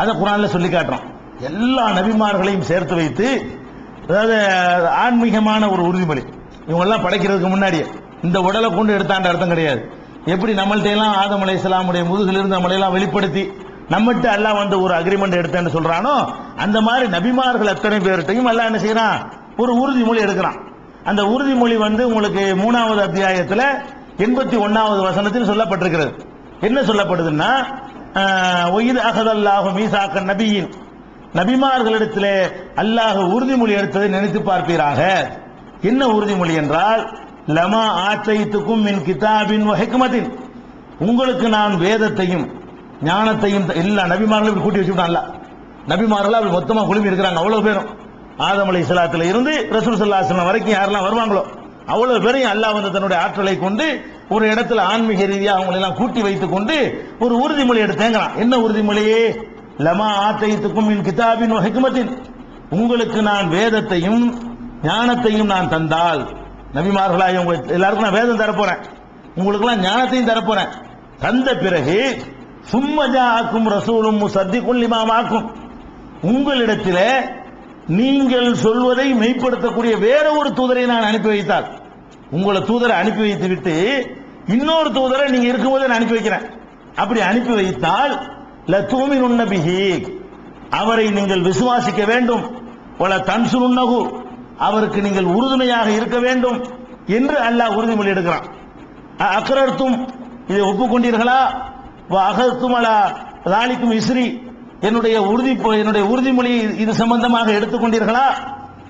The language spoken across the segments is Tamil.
அதை குரான்ல சொல்லி காட்டுறான் எல்லா நபிமார்களையும் சேர்த்து வைத்து அதாவது ஆன்மீகமான ஒரு உறுதிமொழி. இவங்கெல்லாம் படைக்கிறதுக்கு முன்னாடியே. இந்த உடலை கொண்டு எடுத்தாண்ட அர்த்தம் கிடையாது. எப்படி நம்மள்ட்ட எல்லாம் ஆதம் அலை இஸ்லாமுடைய முதுகிலிருந்து நம்மளை வெளிப்படுத்தி நம்மகிட்ட அல்லாஹ் வந்து ஒரு அக்ரிமெண்ட் எடுத்தேன்னு சொல்றானோ அந்த மாதிரி நபிமார்கள் அத்தனை பேர்கிட்டையும் அல்லாஹ் என்ன செய்யறான்? ஒரு உறுதிமொழி எடுக்கிறான். அந்த உறுதிமொழி வந்து உங்களுக்கு மூணாவது அத்தியாயத்தில் எண்பத்தி ஒன்னாவது வசனத்தில் சொல்லப்பட்டிருக்கிறது. என்ன சொல்லப்படுதுன்னா ஒயித் அகதல்லாஹு மீசாக்க நபியின் நபிமார்களிடத்திலே அல்லாஹ் உறுதிமொழி எடுத்ததை நினைத்து பார்ப்பீராக. என்ன உறுதிமொழி என்றால் லமா ஆச்சைத்துக்கும் மின் கிதாபின் ஹிக்மத்தின். உங்களுக்கு நான் வேதத்தையும் ஞானத்தையும் த- எல்லா நபிமார்களும் கூட்டி வச்சுட்டான்ல நபிமார்கள் அப்படி மொத்தமாக குழுமி இருக்கிறாங்க அவ்வளவு பேரும். ஆதம் அலை இஸ்லாத்துல இருந்து ரசூல் சல்லாஹ் வரைக்கும் யாரெல்லாம் வருவாங்களோ அவ்வளவு பேரையும் அல்லாஹ் வந்து தன்னுடைய ஆற்றலை கொண்டு ஒரு இடத்துல ஆன்மீக ரீதியா அவங்களை எல்லாம் கூட்டி வைத்துக் கொண்டு ஒரு உறுதிமொழி எடுத்தேங்கிறான் என்ன உறுதிமொழியே? லமா ஆத்தைத்துக்கும் என் கிதாபின் ஹிக்மத்தின். உங்களுக்கு நான் வேதத்தையும் ஞானத்தையும் நான் தந்தால். நபிமார்களாக உங்க எல்லாருக்கும் நான் வேதம் தரப்போறேன். உங்களுக்குலாம் ஞானத்தையும் தரப்போறேன். தந்த பிறகு சும்மஜா ஆக்கும் ரசூலும் சத்திக்குள் இமாமாக்கும் உங்களிடத்தில் நீங்கள் சொல்வதை மெய்ப்படுத்தக்கூடிய வேற ஒரு தூதரை நான் அனுப்பி வைத்தால். உங்களை தூதரை அனுப்பி வைத்து விட்டு இன்னொரு தூதரை நீங்க இருக்கும்போது நான் அனுப்பி வைக்கிறேன். அப்படி அனுப்பி வைத்தால் லத்தூமின் உன்னபிஹி அவரை நீங்கள் விசுவாசிக்க வேண்டும். போல தன்சுன்னகு அவருக்கு நீங்கள் உறுதுணையாக இருக்க வேண்டும் என்று அல்லாஹ் உறுதிமொழி எடுக்கிறான் அ- அக்ரர்த்தும் இதை ஒப்புக்கொண்டீர்களா? அகத்தும் அலா ராலிக்கும் இஸ்ரி என்னுடைய உறுதி என்னுடைய உறுதிமொழி இது சம்பந்தமாக எடுத்துக்கொண்டீர்களா?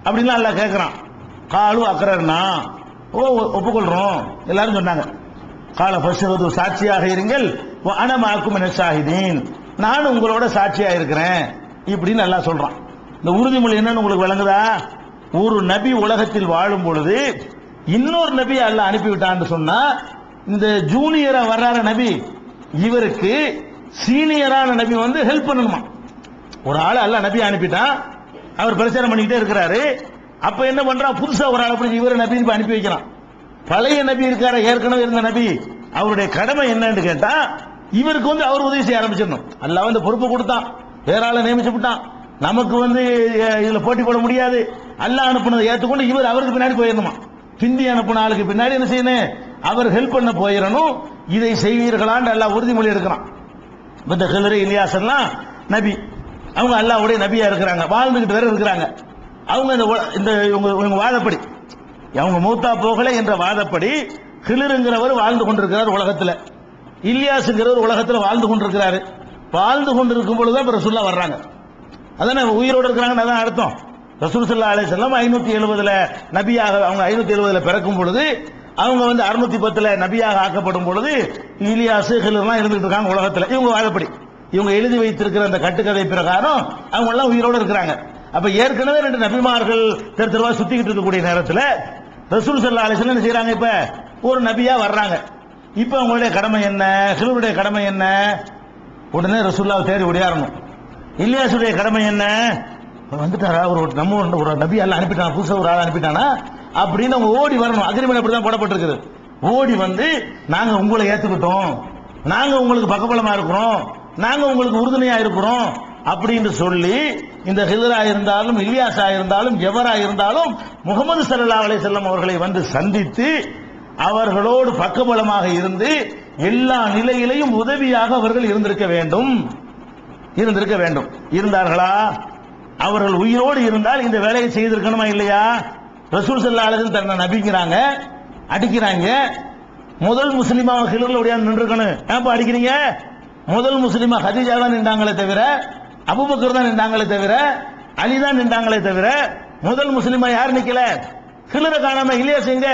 அப்படின்னு அல்லாஹ் கேட்கிறான். காலு அக்கரர்னா ஓ ஒ- ஒப்புக்கொள்றோம். எல்லாரும் சொன்னாங்க. கால பசுவது சாட்சியாக இருங்கள். அனமாக்கும் என சாகிதீன் நானும் உங்களோட சாட்சியாக இருக்கிறேன். இப்படின்னு நல்லா சொல்றான். இந்த உறுதிமொழி என்னன்னு உங்களுக்கு விளங்குதா? ஒரு நபி உலகத்தில் வாழும் பொழுது இன்னொரு நபி அல்ல அனுப்பிவிட்டான்னு சொன்னா இந்த ஜூனியரா வர்றார நபி இவருக்கு சீனியரான நபி வந்து ஹெல்ப் பண்ணணுமா? ஒரு ஆள் அல்ல நபி அனுப்பிட்டான். அவர் பிரச்சாரம் பண்ணிக்கிட்டே இருக்கிறாரு. அப்ப என்ன பண்றான் புதுசா ஒரு ஆளை பிடிச்சி இவரை நபி அனுப்பி வைக்கிறான். பழைய நபி இருக்கார ஏற்கனவே இருந்த நபி. அவருடைய கடமை என்னன்னு கேட்டா இவருக்கு வந்து அவர் உதவி செய்ய ஆரம்பிச்சிடணும். அல்லாஹ் வந்து பொறுப்பு கொடுத்தான். வேற ஆளை நியமிச்சு விட்டான். நமக்கு வந்து இதுல போட்டி போட முடியாது. அல்லாஹ் அனுப்புனதை ஏற்றுக்கொண்டு இவர் அவருக்கு பின்னாடி போயிடணுமா? பிந்தி அனுப்புன ஆளுக்கு பின்னாடி என்ன செய்யணும்? அவர் ஹெல்ப் பண்ண போயிடணும். இதை செய்வீர்களான்னு அல்லாஹ் உறுதிமொழி எடுக்கிறான். இந்த ஹிலரி இலியாசன்லாம் நபி. அவங்க அல்லாவுடைய நபியா இருக்கிறாங்க. வாழ்ந்துகிட்டு வேற இருக்கிறாங்க. அவங்க இந்த இந்த இவங்க இவங்க வாதப்படி. அவங்க மூத்தா போகல என்ற வாதப்படி கிளிருங்கிறவர் வாழ்ந்து கொண்டிருக்கிறார் உலகத்தில். இல்லியாசுங்கிறவர் உலகத்தில் வாழ்ந்து கொண்டிருக்கிறாரு. வாழ்ந்து கொண்டிருக்கும் பொழுதுதான் இப்ப ரசுல்லா வர்றாங்க. அதானே உயிரோடு இருக்கிறாங்கன்னு அதான் அர்த்தம். ரசூல் சல்லா அலே செல்லம் ஐநூற்றி எழுபதில் நபியாக அவங்க ஐநூற்றி எழுபதில் பிறக்கும் பொழுது அவங்க வந்து அறுநூத்தி பத்தில் நபியாக ஆக்கப்படும் பொழுது இலியாசு ஹிலர்லாம் இருந்துகிட்டு இருக்காங்க உலகத்தில். இவங்க வாழப்படி இவங்க எழுதி வைத்திருக்கிற அந்த கட்டுக்கதை பிரகாரம் அவங்க எல்லாம் உயிரோடு இருக்கிறாங்க. அப்ப ஏற்கனவே ரெண்டு நபிமார்கள் தெரு தெருவா சுத்திக்கிட்டு இருக்கக்கூடிய நேரத்தில் ரசூல் சல்லா அலிஸ்லாம் என்ன செய்யறாங்க இப்ப? ஒரு நபியா வர்றாங்க. இப்ப அவங்களுடைய கடமை என்ன? ஹிலுடைய கடமை என்ன? உடனே ரசூல்லாவை தேடி ஓடியாரணும் இல்லியாசுடைய கடமை என்ன? வந்துட்டாரா? ஒரு ஒரு நம்ம ஒரு- ஒரு நபி எல்லாம் அனுப்பிட்டான்? புதுசாக ஒரு ஆள் அனுப்பிட்டானா? அப்படின்னு அவங்க ஓடி வரணும். அக்ரிமெண்ட் அப்படிதான் போடப்பட்டிருக்குது. ஓடி வந்து நாங்கள் உங்களை ஏற்றுக்கிட்டோம் நாங்கள் உங்களுக்கு பக்கபலமாக இருக்கிறோம். நாங்கள் உங்களுக்கு உறுதுணையாக இருக்கிறோம். அப்படின்னு சொல்லி இந்த ஹிதரா இருந்தாலும் இலியாஸா இருந்தாலும் எவரா இருந்தாலும் முகமது சல்லா அலைஹி செல்லம் அவர்களை வந்து சந்தித்து அவர்களோடு பக்கபலமாக இருந்து எல்லா நிலையிலையும் உதவியாக அவர்கள் இருந்திருக்க வேண்டும். இருந்திருக்க வேண்டும். இருந்தார்களா? அவர்கள் உயிரோடு இருந்தால் இந்த வேலையை செய்திருக்கணுமா இல்லையா? ரசூல் சல்லா தன்னை நபிக்கிறாங்க அடிக்கிறாங்க. முதல் முஸ்லீமாக ஹிலர்ல நின்றுக்கணும் ஏன் அடிக்கிறீங்க? முதல் முஸ்லீமா ஹதீஜா தான் நின்றாங்களே தவிர அபுபக்கர் தான் நின்றாங்களே தவிர அலி தான் நின்றாங்களே தவிர முதல் முஸ்லிமா யார் நிக்கல. ஹிலரை காணாம இல்லையா செய்ங்க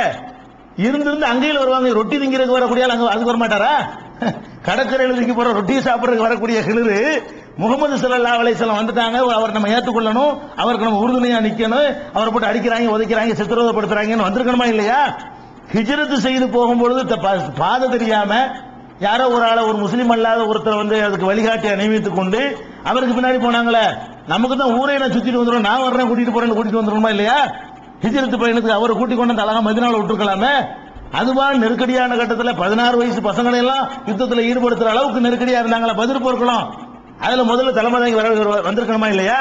இருந்திருந்து அங்கேயில் வருவாங்க. ரொட்டி திங்கிறதுக்கு வரக்கூடிய அங்க அதுக்கு வர மாட்டாரா கடற்கரையில் திங்க போற ரொட்டி சாப்பிடுறதுக்கு வரக்கூடிய ஹிலரு முகமது சல்லா அலைஹி வந்துட்டாங்க. அவர் நம்ம ஏற்றுக்கொள்ளணும் அவருக்கு நம்ம உறுதுணையா நிக்கணும். அவரை போட்டு அடிக்கிறாங்க உதைக்கிறாங்க சித்திரவதைப்படுத்துறாங்கன்னு வந்திருக்கணுமா இல்லையா? ஹிஜரத்து செய்து போகும்பொழுது பா- பாதை தெரியாம யாரோ ஒரு ஆளை ஒரு முஸ்லீம் அல்லாத ஒருத்தர் வந்து அதுக்கு வழிகாட்டி நியமித்துக் கொண்டு அவருக்கு பின்னாடி போனாங்களே நமக்கு தான் ஊரே நான் சுத்திட்டு வந்துடும் நான் வர்றேன் கூட்டிட்டு போறேன்னு கூட்டிட்டு வந்துடணுமா இல்லையா? ஹிஜரத்து பயணத்துக்கு அவரை கூட்டி கொண்டு அழகா மதினால விட்டுருக்கலாமே. அதுவா நெருக்கடியான கட்டத்துல பதினாறு வயசு பசங்களை எல்லாம் யுத்தத்துல ஈடுபடுத்துற அளவுக்கு நெருக்கடியா இருந்தாங்களா பதில் போர்க்கலாம் அதுல முதல்ல தலைமை தாங்கி வர வந்திருக்கணுமா இல்லையா?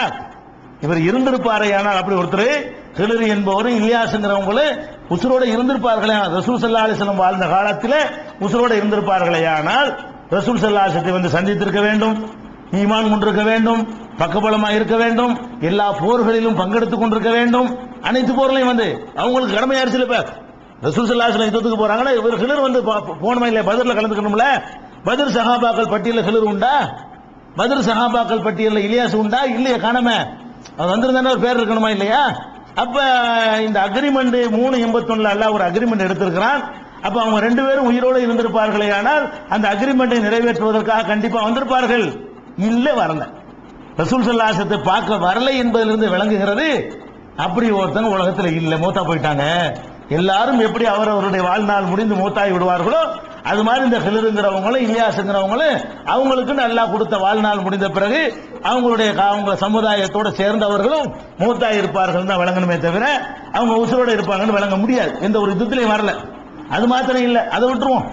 இவர் இருந்திருப்பாரே ஆனால் அப்படி ஒருத்தர் ஹிலரி என்பவரும் இல்லியாசுங்கிறவங்களும் உசுரோட இருந்திருப்பார்களே ரசூல் சல்லா அலிஸ்லம் வாழ்ந்த காலத்தில் உசுரோட இருந்திருப்பார்களே ஆனால் ரசூல் சல்லாசத்தை வந்து சந்தித்திருக்க வேண்டும். ஈமான் கொண்டிருக்க வேண்டும் பக்கபலமா இருக்க வேண்டும் எல்லா போர்களிலும் பங்கெடுத்துக் கொண்டிருக்க வேண்டும். அனைத்து போர்களையும் வந்து அவங்களுக்கு கடமையாயிருச்சு இப்ப? ரசூல் சல்லாஹ் யுத்தத்துக்கு போறாங்கன்னா இவர் கிளர் வந்து பா- இல்லையா பதிரில் கலந்துக்கணும்ல? பதிர் சகாபாக்கள் பட்டியலில் சிலர் உண்டா? பதிர் சகாபாக்கள் பட்டியலில் இலியாஸ் உண்டா? இல்லையா காணாம. அது வந்திருந்தானே ஒரு பேர் இருக்கணுமா இல்லையா? அப்ப இந்த அக்ரிமெண்ட் மூணு எண்பத்தொன்னுல அல்ல ஒரு அக்ரிமெண்ட் எடுத்திருக்கிறான். அப்ப அவங்க ரெண்டு பேரும் உயிரோடு இருந்திருப்பார்களே ஆனால் அந்த அக்ரிமெண்டை நிறைவேற்றுவதற்காக கண்டிப்பா வந்திருப்பார்கள். இல்ல வரல. ரசூல் சல்லாசத்தை பார்க்க வரலை என்பதிலிருந்து விளங்குகிறது. அப்படி ஒருத்தன் உலகத்தில் இல்லை மூத்தா போயிட்டாங்க. எல்லாரும் எப்படி அவர் அவருடைய வாழ்நாள் முடிந்து மூத்தாகி விடுவார்களோ அது மாதிரி இந்த ஹிலருங்கிறவங்களும் இல்லியாசுங்கிறவங்களும் அவங்களுக்கு நல்லா கொடுத்த வாழ்நாள் முடிந்த பிறகு அவங்களுடைய அவங்க சமுதாயத்தோட சேர்ந்தவர்களும் மூத்தாக இருப்பார்கள் தான் விளங்கணுமே தவிர அவங்க உசுரோட இருப்பாங்கன்னு விளங்க முடியாது. எந்த ஒரு யுத்தத்திலையும் வரல. அது மாத்திரம் இல்லை அதை விட்டுருவோம்.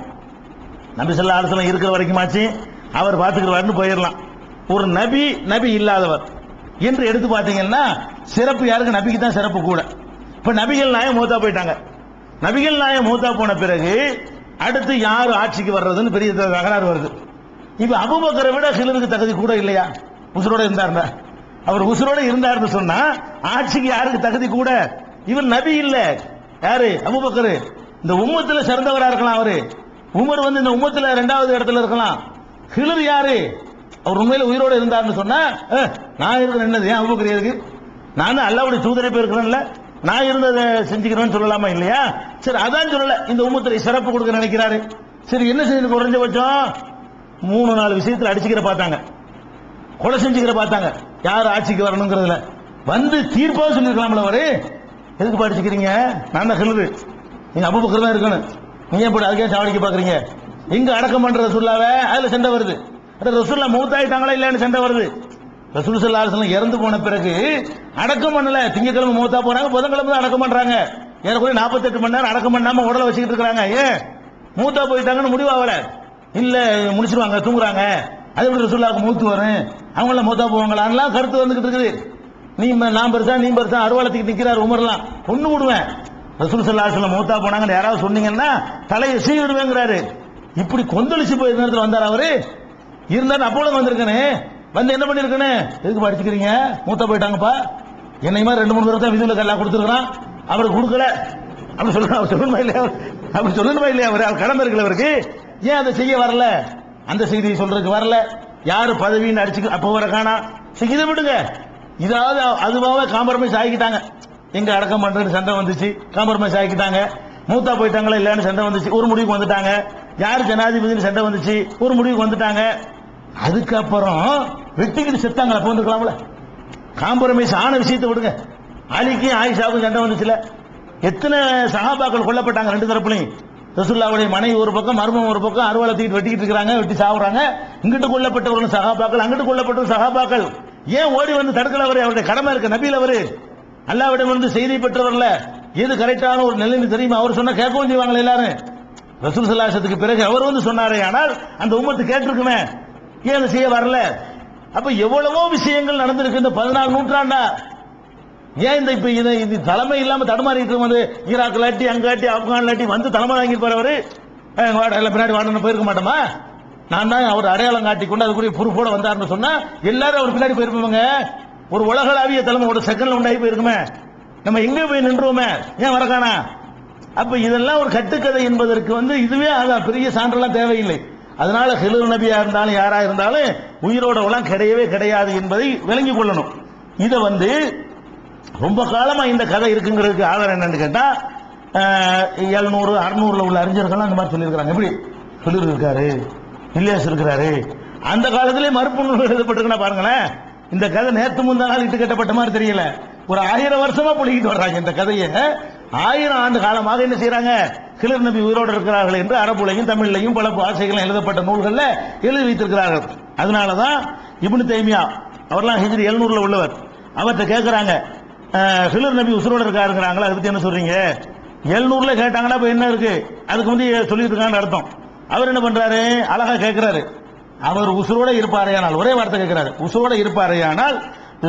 நம்பி செல்ல அலுவலம் இருக்கிற வரைக்குமாச்சு அவர் பார்த்துக்கிறவாருன்னு போயிடலாம். ஒரு நபி நபி இல்லாதவர். என்று எடுத்து பார்த்தீங்கன்னா சிறப்பு யாருக்கு? நபிக்கு தான் சிறப்பு கூட. இப்ப நபிகள் நாயம் மூத்தா போயிட்டாங்க. நபிகள் நாயம் மூத்தா போன பிறகு அடுத்து யார் ஆட்சிக்கு வர்றதுன்னு பெரிய தகராறு வருது. இப்ப அபுபக்கரை விட சிலருக்கு தகுதி கூட இல்லையா? உசுரோட இருந்தாருன்னா அவர் உசுரோட இருந்தாருன்னு சொன்னா ஆட்சிக்கு யாருக்கு தகுதி கூட? இவர் நபி இல்ல. யாரு? அபுபக்கர். இந்த உம்மத்துல சிறந்தவரா இருக்கலாம் அவரு. உமர் வந்து இந்த உம்மத்துல ரெண்டாவது இடத்துல இருக்கலாம். ஹிலர் யாரு? அவர் உண்மையில உயிரோடு இருந்தாருன்னு சொன்னா நான் இருக்கிற என்னது? ஏன் அபுபக்கர் இருக்கு நானும் அல்லாவுடைய தூதரை போயிருக்கிறேன்ல. நான் இருந்ததை செஞ்சுக்கிறேன்னு சொல்லலாமா இல்லையா? சரி அதான் சொல்லல. இந்த உம்மத்துல சிறப்பு கொடுக்க நினைக்கிறாரு. சரி என்ன செஞ்சு குறைஞ்சபட்சம் மூணு நாலு விஷயத்தில் அடிச்சுக்கிற பார்த்தாங்க. கொலை செஞ்சுக்கிற பார்த்தாங்க. யார் ஆட்சிக்கு வரணுங்கிறதுல. வந்து தீர்ப்பாக சொல்லிருக்கலாம்ல அவரு. எதுக்கு படிச்சுக்கிறீங்க நான் தான் சொல்லுது. நீங்க அபுபக்கர் தான் இருக்கணும். நீங்க எப்படி அதுக்கே சாவடிக்க பாக்குறீங்க எங்க அடக்கம் பண்ற சொல்லாவே அதுல சண்டை வருது. ரசுல்லா மூத்தாயிட்டாங்களா இல்லைன்னு சண்டை வருது. ரசூல் சல்லா இறந்து போன பிறகு அடக்கம் பண்ணல. திங்கக்கிழமை மூத்தா போறாங்க புதன்கிழமை தான் அடக்கம் பண்றாங்க. ஏறக்குறைய 48 மணி நேரம் அடக்கம் பண்ணாம உடலை வச்சுக்கிட்டு இருக்காங்க ஏன்? மூத்தா போயிட்டாங்கன்னு முடிவாகல. இல்ல முடிச்சிருவாங்க தூங்குறாங்க. அது எப்படி ரசூல்லாவுக்கு மூத்து வரும்? அவங்களாம் மூத்தா போவாங்களான்லாம் கருத்து வந்துகிட்டு இருக்குது. நீ ம- நான் பெருசா நீ பெருசா அருவாளத்துக்கு நிக்கிறார் உமர்லாம். பொண்ணு விடுவேன். ரசூல் சல்லா அலைஹி மூத்தா போனாங்கன்னு யாராவது சொன்னீங்கன்னா தலையை சீ விடுவேங்கிறாரு இப்படி கொந்தளிச்சு போய் நேரத்தில் வந்தார் அவரு? இருந்தாலும் அப்போல வந்திருக்கனே. வந்து என்ன பண்ணிருக்கனே? எதுக்கு படிச்சுக்கிறீங்க மூத்த போயிட்டாங்கப்பா. என்னை மாதிரி ரெண்டு மூணு பேர் தான் விதிவில் கல்லா கொடுத்துருக்கான் அவருக்கு கொடுக்கல. அப்படி சொல்லணும் அவர் சொல்லணுமா இல்லையா? அப்படி சொல்லணுமா இல்லையா? அவர் அவர் கடமை இருக்குல்ல அவருக்கு. ஏன் அதை செய்ய வரல? அந்த செய்தியை சொல்றதுக்கு வரல. யாரு பதவின்னு அடிச்சு அப்போ வர காணா? சரி, இதை விடுங்க. இதாவது அதுவாக காம்ப்ரமைஸ் ஆகிக்கிட்டாங்க. எங்க அடக்கம் பண்றது சண்டை வந்துச்சு. காம்ப்ரமைஸ் ஆகிக்கிட்டாங்க. மூத்தா போயிட்டாங்களா இல்லையான்னு சண்டை வந்துச்சு. ஒரு முடிவுக்கு வந்துட்டாங்க. யார் ஜனாதிபதினு சண்டை வந்துச்சு? ஒரு முடிவுக்கு வந்துட்டாங்க. அதுக்கப்புறம் வெட்டிக்கிட்டு செத்தாங்களா போந்துக்கலாம்ல காம்ப்ரமைஸ் ஆன விஷயத்தை விடுங்க. அலிக்கும் ஆயிஷாவுக்கும் சண்டை வந்துச்சுல. எத்தனை சகாபாக்கள் கொல்லப்பட்டாங்க ரெண்டு தரப்புலையும்? ரசுல்லாவுடைய மனைவி ஒரு பக்கம் மர்மம் ஒரு பக்கம் அறுவாலை தூக்கிட்டு வெட்டிக்கிட்டு இருக்கிறாங்க வெட்டி சாவுறாங்க. இங்கிட்டு கொல்லப்பட்டவர்கள் சகாபாக்கள் அங்கிட்டு கொல்லப்பட்டவர்கள் சகாபாக்கள் ஏன் ஓடி வந்து தடுக்கல அவரு? அவருடைய கடமை இருக்கு. நபியில் அவரு. அல்லாவிடம் வந்து செய்தி பெற்றவர்ல. எது கரெக்டான ஒரு நிலைமை தெரியுமா? அவர் சொன்னா கேட்கவும் செய்வாங்களே எல்லாரும். ரசூல் சல்லாசத்துக்கு பிறகு அவர் வந்து சொன்னாரே. ஆனால் அந்த உமத்து கேட்டிருக்குமே. ஏன் அதை செய்ய வரல? அப்ப எவ்வளவோ விஷயங்கள் நடந்திருக்கு இந்த பதினாறு நூற்றாண்டா. ஏன் இந்த இப்ப இதை இது தலைமை இல்லாம தடுமாறிட்டு வந்து ஈராக் லாட்டி அங்காட்டி ஆப்கான் லாட்டி வந்து தலைமை வாங்கி போறவரு? பின்னாடி வாடன்னு போயிருக்க மாட்டோமா நான் தான் அவர் அடையாளம் காட்டி கொண்டு அதுக்குரிய பொறுப்போட வந்தார்னு சொன்னா எல்லாரும் அவர் பின்னாடி போயிருப்பாங்க ஒரு உலகளாவிய தலைமை ஒரு செகண்ட்ல உண்டாகி போயிருக்குமே. நம்ம எங்க போய் நின்றுவோமே? ஏன் வரக்கானா? அப்ப இதெல்லாம் ஒரு கட்டுக்கதை என்பதற்கு வந்து இதுவே அதான் பெரிய சான்றெல்லாம் தேவையில்லை. அதனால ஹிலர் நபியா இருந்தாலும் யாரா இருந்தாலும் உயிரோட உலாம் கிடையவே கிடையாது என்பதை விளங்கிக் கொள்ளணும். இதை வந்து ரொம்ப காலமா இந்த கதை இருக்குங்கிறதுக்கு ஆதாரம் என்னன்னு கேட்டா எழுநூறு அறுநூறுல உள்ள அறிஞர்கள்லாம் அந்த மாதிரி சொல்லியிருக்கிறாங்க. எப்படி? ஹெலூர் இருக்காரு இல்லியாஸ் இருக்கிறாரு. அந்த காலத்திலே மறுப்பு நூல் எழுதப்பட்டிருக்குன்னா பாருங்களேன் இந்த கதை நேற்று முந்தா நாள் இட்டு கட்டப்பட்ட மாதிரி தெரியல. ஒரு ஆயிரம் வருஷமா புலிக்கிட்டு வர்றாங்க இந்த கதையை. ஆயிரம் ஆண்டு காலமாக என்ன செய்யறாங்க கிளர் நபி உயிரோடு இருக்கிறார்கள் என்று அரபுலையும் தமிழ்லையும் பல பாஷைகளும் எழுதப்பட்ட நூல்களில் எழுதி வைத்திருக்கிறார்கள். அதனாலதான் இப்னு தைமியா அவர்லாம் ஹிஜ்ரி எழுநூறுல உள்ளவர். அவர்கிட்ட கேட்குறாங்க ஹிலர் நபி உசுரோடு இருக்காருங்கிறாங்களா? அதை பற்றி என்ன சொல்றீங்க? எழுநூறுல கேட்டாங்கன்னா இப்போ என்ன இருக்கு? அதுக்கு வந்து சொல்லிட்டு இருக்காங்கன்னு அர்த்தம். அவர் என்ன பண்றாரு? அழகா கேட்கிறாரு அவர் உசுரோட இருப்பாரையானால் ஒரே வார்த்தை கேட்கிறாரு உசுரோட இருப்பாரையானால்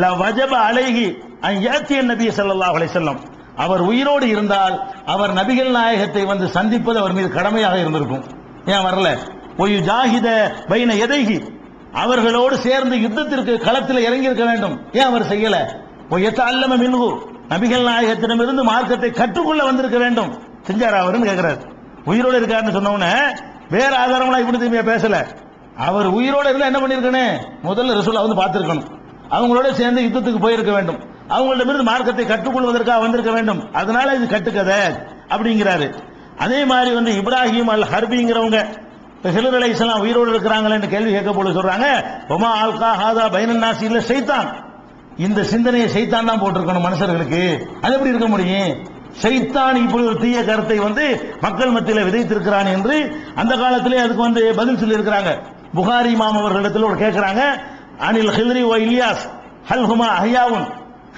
ல வஜப அழகி அன் யாத்திய நபி ஸல்லல்லாஹு அலைஹி வஸல்லம். அவர் உயிரோடு இருந்தால் அவர் நபிகள் நாயகத்தை வந்து சந்திப்பது அவர் மீது கடமையாக இருந்திருக்கும். ஏன் வரல? ஒய் ஜாஹித பைன எதைகி அவர்களோடு சேர்ந்து யுத்தத்திற்கு களத்தில் இறங்கியிருக்க வேண்டும். ஏன் அவர் செய்யல? ஒய்யத்த அல்லம மின்கு நபிகள் நாயகத்திடமிருந்து மார்க்கத்தை கற்றுக்கொள்ள வந்திருக்க வேண்டும். செஞ்சார் அவருன்னு கேட்கிறார் உயிரோடு இருக்காருன்னு சொன்னவன வேற ஆதாரம்லாம் இப்படி திரும்பியா பேசல. அவர் உயிரோட இருந்தால் என்ன பண்ணிருக்கணும்? முதல்ல ரசூலா வந்து பார்த்துருக்கணும். அவங்களோட சேர்ந்து யுத்தத்துக்கு போயிருக்க வேண்டும். அவங்களிடமிருந்து மார்க்கத்தை கற்றுக்கொள்வதற்காக வந்திருக்க வேண்டும். அதனால இது கட்டுக்கதை அப்படிங்கிறாரு. அதே மாதிரி வந்து இப்ராஹிம் அல் ஹர்பிங்கிறவங்க ஹிலர் அலை இஸ்லாம் உயிரோடு இருக்கிறாங்களேன்னு கேள்வி கேட்க போல சொல்றாங்க ஒமா ஆல்கா ஹாதா பைனன் இல்ல சைத்தான் இந்த சிந்தனையை சைத்தான் தான் போட்டிருக்கணும் மனுஷர்களுக்கு. அது எப்படி இருக்க முடியும்? சைத்தான் இப்படி ஒரு தீய கருத்தை வந்து மக்கள் மத்தியில் விதைத்திருக்கிறான் என்று அந்த காலத்திலே அதுக்கு வந்து பதில் சொல்லி இருக்கிறாங்க புகாரி இமாம் அவர்களிடத்தில் ஒரு கேட்கிறாங்க அனில் ஹில்ரி ஓ இலியாஸ் ஹல் ஹுமா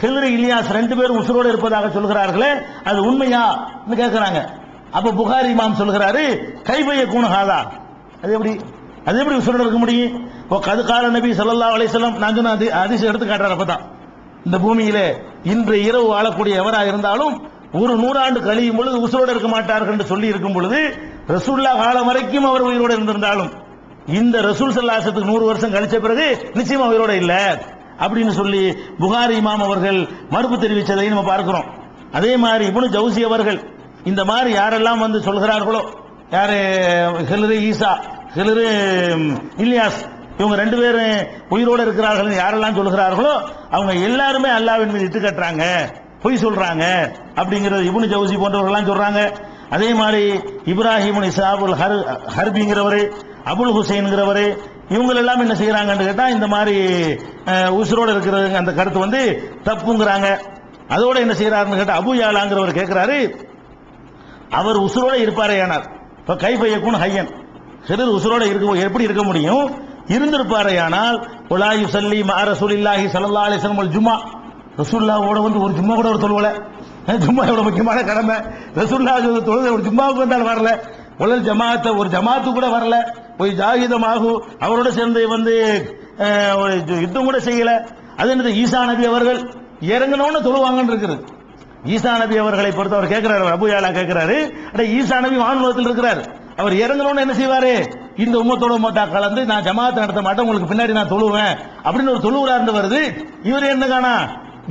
ஹில்ரி இலியாஸ் ரெண்டு பேரும் உசுரோடு இருப்பதாக சொல்கிறார்களே அது உண்மையா? கேட்கிறாங்க. அப்ப புகாரி இமாம் சொல்கிறாரு கைபைய கூணுகாதா அது எப்படி? அது எப்படி உசுரோடு இருக்க முடியும்? இப்போ கது கால நபி ஸல்லல்லாஹு அலிசல்லாம் நான் சொன்ன அதிசயம் எடுத்து காட்டுறாரு அப்பதான். இந்த பூமியிலே இன்று இரவு வாழக்கூடிய எவரா இருந்தாலும் ஒரு நூறாண்டு கழியும் பொழுது உசுரோடு இருக்க மாட்டார்கள் என்று சொல்லி இருக்கும் பொழுது ரசூல்லா காலம் வரைக்கும் அவர் உயிரோடு இருந்திருந்தாலும் இந்த ரசூல் சல்லாசத்துக்கு நூறு வருஷம் கழிச்ச பிறகு நிச்சயமா உயிரோட இல்ல. அப்படின்னு சொல்லி புகாரி இமாம் அவர்கள் மறுப்பு தெரிவித்ததை நம்ம பார்க்கிறோம். அதே மாதிரி இப்னு ஜவுசி அவர்கள் இந்த மாதிரி யாரெல்லாம் வந்து சொல்கிறார்களோ யாரு ஹிலரு ஈசா ஹிலரு இலியாஸ் இவங்க ரெண்டு பேரும் உயிரோடு இருக்கிறார்கள் யாரெல்லாம் சொல்கிறார்களோ அவங்க எல்லாருமே அல்லாவின் மீது இட்டு கட்டுறாங்க பொய் சொல்றாங்க அப்படிங்கிறது இபுனு ஜவுசி போன்றவர்கள்லாம் சொல்றாங்க. அதே மாதிரி இப்ராஹிம் இசாபுல் ஹர் ஹர்பிங்கிறவரு அபுல் ஹுசைன்ங்கிறவரு இவங்க எல்லாம் என்ன செய்யறாங்கன்னு கேட்டா இந்த மாதிரி உசுரோடு உசுரோட இருக்கிறது அந்த கருத்து வந்து தப்புங்கிறாங்க. அதோட என்ன செய்யறாருன்னு கேட்டா அபு யாலாங்கிறவர் கேட்கிறாரு அவர் உசுரோட இருப்பாரே ஆனார் இப்ப கைபையக்கும் ஹையன். சிறிது உசுரோட இருக்க எப்படி இருக்க முடியும்? இருந்திருப்பாரையானால் உலாயு சல்லி மா ரசூலில்லாஹி ஸல்லல்லாஹு அலைஹி வஸல்லம் ஜும்மா. ரசூலுல்லாஹோட வந்து ஒரு ஜும்மா கூட ஒரு தொழுவலை. ஜும்மா எவ்வளவு முக்கியமான கடமை. ரசூலுல்லாஹ் தொழுது ஒரு ஜும்மாவுக்கு வந்தால் வரல. உலல் ஜமாத்த ஒரு ஜமாத்து கூட வரல. போய் ஜாகிதமாகு. அவரோட சேர்ந்து வந்து ஒரு யுத்தம் கூட செய்யல. அது என்னது? ஈசா நபி அவர்கள் இறங்கணும்னு சொல்லுவாங்கன்னு இருக்குது. ஈசா நபி அவர்களை பொறுத்து அவர் கேட்கிறாரு அபுயாலா கேட்கிறாரு அட ஈசா நபி வானுலகத்தில் இருக்கிறார். அவர் இறங்கணும்னு என்ன செய்வாரு? இந்த உம்மத்தோட உம்மத்தா கலந்து நான் ஜமாத்து நடத்த மாட்டேன். உங்களுக்கு பின்னாடி நான் தொழுவேன். அப்படின்னு ஒரு தொழுவுரா இருந்து வருது. இவர் என்ன காணா?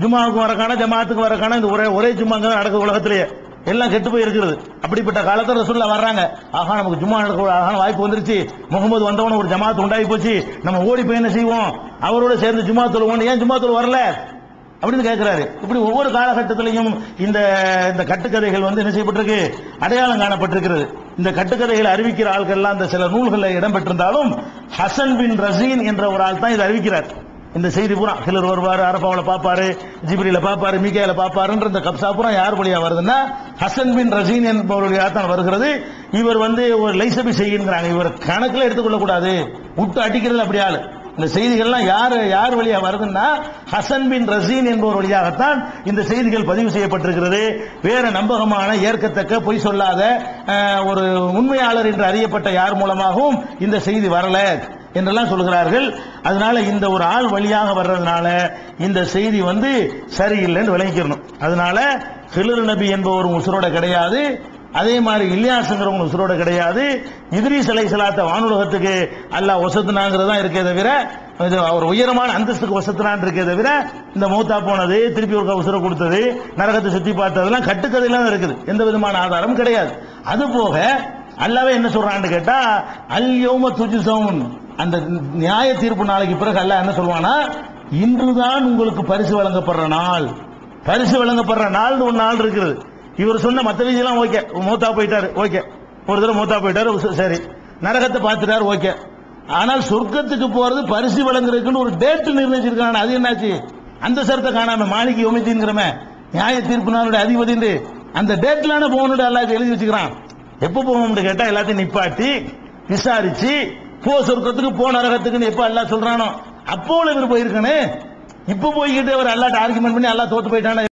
ஜுமாவுக்கு வர ஜமாத்துக்கு வர இந்த ஒரே ஒரே ஜுமாங்க நடக்க உலகத்திலேயே. எல்லாம் கெட்டு போய் இருக்கிறது அப்படிப்பட்ட காலத்தில் ரசூல்லா வர்றாங்க. ஆஹா நமக்கு ஜும்மா நடக்க ஒரு அழகான வாய்ப்பு வந்துருச்சு. முகமது வந்தவன ஒரு ஜமாத்து உண்டாகி போச்சு. நம்ம ஓடி போய் என்ன செய்வோம்? அவரோட சேர்ந்து ஜும்மா தொழுவோம் ஏன் ஜும்மா தொழு வரல? அப்படின்னு கேட்கிறாரு இப்படி ஒவ்வொரு காலகட்டத்திலையும் இந்த இந்த கட்டுக்கதைகள் வந்து என்ன செய்யப்பட்டிருக்கு? அடையாளம் காணப்பட்டிருக்கிறது. இந்த கட்டுக்கதைகளை அறிவிக்கிற ஆள்கள்லாம் அந்த சில நூல்களில் இடம்பெற்றிருந்தாலும் ஹசன் பின் ரசீன் என்ற ஒரு ஆள் தான் இதை அறிவிக்கிறார். இந்த செய்தி பூரா. சிலர் வருவார் அரபாவில் பார்ப்பாரு ஜிப்ரியில பார்ப்பாரு மீகாயில பார்ப்பாருன்ற இந்த கப்சா பூரா யார் வழியா வருதுன்னா ஹசன் பின் ரசீன் என்பவருடைய தான் வருகிறது. இவர் வந்து ஒரு லைசபி செய்யுங்கிறாங்க இவர் கணக்கில் எடுத்துக்கொள்ள கூடாது விட்டு அடிக்கிறது அப்படி ஆளு. இந்த செய்திகள்லாம் யார் யார் வழியா வருதுன்னா ஹசன் பின் ரசீன் என்பவர் வழியாகத்தான் இந்த செய்திகள் பதிவு செய்யப்பட்டிருக்கிறது. வேற நம்பகமான ஏற்கத்தக்க பொய் சொல்லாத ஒரு உண்மையாளர் என்று அறியப்பட்ட யார் மூலமாகவும் இந்த செய்தி வரல. என்றெல்லாம் சொல்கிறார்கள் அதனால இந்த ஒரு ஆள் வழியாக வர்றதுனால இந்த செய்தி வந்து சரியில்லைன்னு விளங்கிக்கணும் அதனால ஹிலர் நபி என்பவர் உசுரோட கிடையாது. அதே மாதிரி இல்லியாசுங்கிறவங்க உசுரோட கிடையாது. இதிரி சிலை சலாத்த வானுலகத்துக்கு அல்ல ஒசத்துனாங்கிறது தான் இருக்கே தவிர இது அவர் உயரமான அந்தஸ்துக்கு வசத்துனான் இருக்கே தவிர இந்த மூத்தா போனது திருப்பி ஒரு உசுர கொடுத்தது நரகத்தை சுற்றி பார்த்ததெல்லாம் கட்டுக்கதையெல்லாம் இருக்குது. எந்த விதமான ஆதாரமும் கிடையாது. அது போக அல்லாவே என்ன சொல்றான்னு கேட்டா அல்யோம துஜிசவுன் அந்த நியாய தீர்ப்பு நாளைக்கு பிறகு அல்ல என்ன சொல்வானா இன்றுதான் உங்களுக்கு பரிசு வழங்கப்படுற நாள். பரிசு வழங்கப்படுற நாள்னு ஒரு நாள் இருக்குது. இவர் சொன்ன மற்ற விஷயம்லாம் ஓகே. மூத்தா போயிட்டாரு ஓகே. ஒரு தடவை மூத்தா போயிட்டாரு சரி. நரகத்தை பார்த்துட்டாரு ஓகே. ஆனால் சொர்க்கத்துக்கு போறது பரிசு வழங்குறதுக்குன்னு ஒரு டேட் நிர்ணயிச்சிருக்காங்க. அது என்னாச்சு? அந்த சரத்தை காணாம மாணிக்க யோமித்தின்கிறமே நியாய தீர்ப்பு நாளுடைய அதிபதி அந்த டேட்லான போகணுடைய எல்லாத்தையும் எழுதி வச்சுக்கிறான். எப்ப போகணும்னு கேட்டா எல்லாத்தையும் நிப்பாட்டி விசாரிச்சு போ சொர்க்கத்துக்கு போ நரகத்துக்குன்னு எப்ப எல்லாம் சொல்றானோ அப்போ இவர் போயிருக்கனே. இப்ப போய்கிட்டு அவர் எல்லாட்ட ஆர்குமெண்ட் பண்ணி எல்லாம் தோத்து போயிட்டானே.